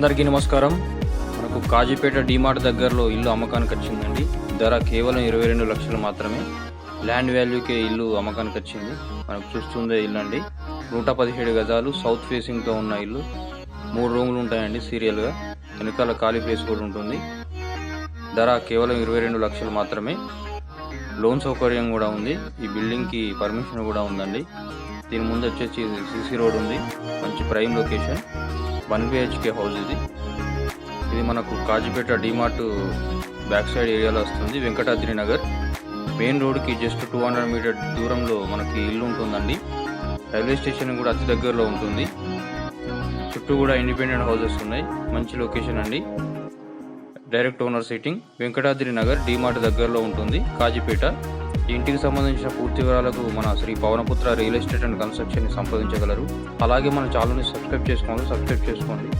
అందరికీ నమస్కారం. మనకు కాజీపేట డిమార్ట్ దగ్గరలో ఇల్లు అమ్మకానికి వచ్చిందండి. ధర కేవలం ఇరవై రెండు లక్షలు మాత్రమే. ల్యాండ్ వాల్యూకే ఇల్లు అమ్మకానికి వచ్చింది. మనకు చూస్తుందే ఇల్లు అండి నూట పదిహేడు గజాలు సౌత్ ఫేసింగ్తో ఉన్న ఇల్లు. మూడు రూములు ఉంటాయండి సీరియల్గా. వెనకాల ఖాళీ ప్లేస్ కూడా ఉంటుంది. ధర కేవలం ఇరవై రెండు లక్షలు మాత్రమే. లోన్ సౌకర్యం కూడా ఉంది. ఈ బిల్డింగ్కి పర్మిషన్ కూడా ఉందండి. దీని ముందు వచ్చేసి సిసి రోడ్ ఉంది. మంచి prime location. One BHK house ఇది. ఇది మనకు కాజీపేట డిమార్ట్ బ్యాక్ సైడ్ ఏరియాలో వస్తుంది వెంకటాద్రి నగర్. మెయిన్ రోడ్కి జస్ట్ టూ హండ్రెడ్ మీటర్ దూరంలో మనకి ఇల్లు ఉంటుందండి. రైల్వే స్టేషన్ కూడా అతి దగ్గరలో ఉంటుంది. చుట్టూ కూడా ఇండిపెండెంట్ హౌసెస్ ఉన్నాయి. మంచి లొకేషన్ అండి. Direct owner sitting Venkatadri Nagar DMart దగ్గరలో ఉంటుంది కాజీపేట. ఇంటికి సంబంధించిన పూర్తి వివరాలకు మన Shri Pavanaputra real estate and construction సంప్రదించగలరు. అలాగే మన ఛానల్ని సబ్స్క్రైబ్ చేసుకోండి సబ్స్క్రైబ్ చేసుకోండి.